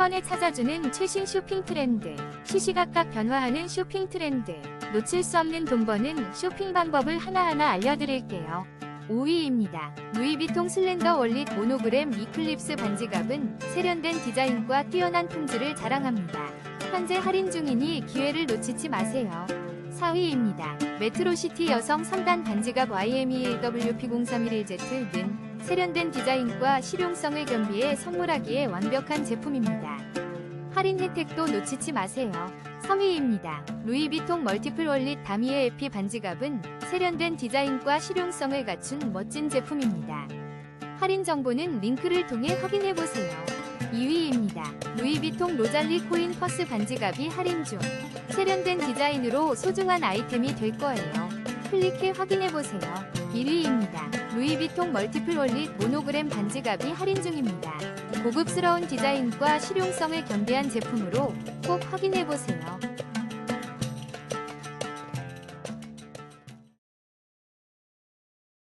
번에 찾아주는 최신 쇼핑 트렌드. 시시각각 변화하는 쇼핑 트렌드. 놓칠 수 없는 돈 버는 쇼핑 방법을 하나하나 알려드릴게요. 5위입니다. 루이비통 슬렌더 월릿 모노그램 이클립스 반지갑은 세련된 디자인과 뛰어난 품질을 자랑합니다. 현재 할인 중이니 기회를 놓치지 마세요. 4위입니다. 메트로시티 여성 3단 반지갑 YME1WP0311Z는 세련된 디자인과 실용성을 겸비해 선물하기에 완벽한 제품입니다. 할인 혜택도 놓치지 마세요. 3위입니다. 루이비통 멀티플 월릿 다미에 에피 반지갑은 세련된 디자인과 실용성을 갖춘 멋진 제품입니다. 할인 정보는 링크를 통해 확인해보세요. 2위입니다. 루이비통 로잘리 코인 퍼스 반지갑이 할인 중. 세련된 디자인으로 소중한 아이템이 될 거예요. 클릭해 확인해보세요. 1위입니다. 루이비통 멀티플 월릿 모노그램 반지갑이 할인 중입니다. 고급스러운 디자인과 실용성을 겸비한 제품으로 꼭 확인해보세요.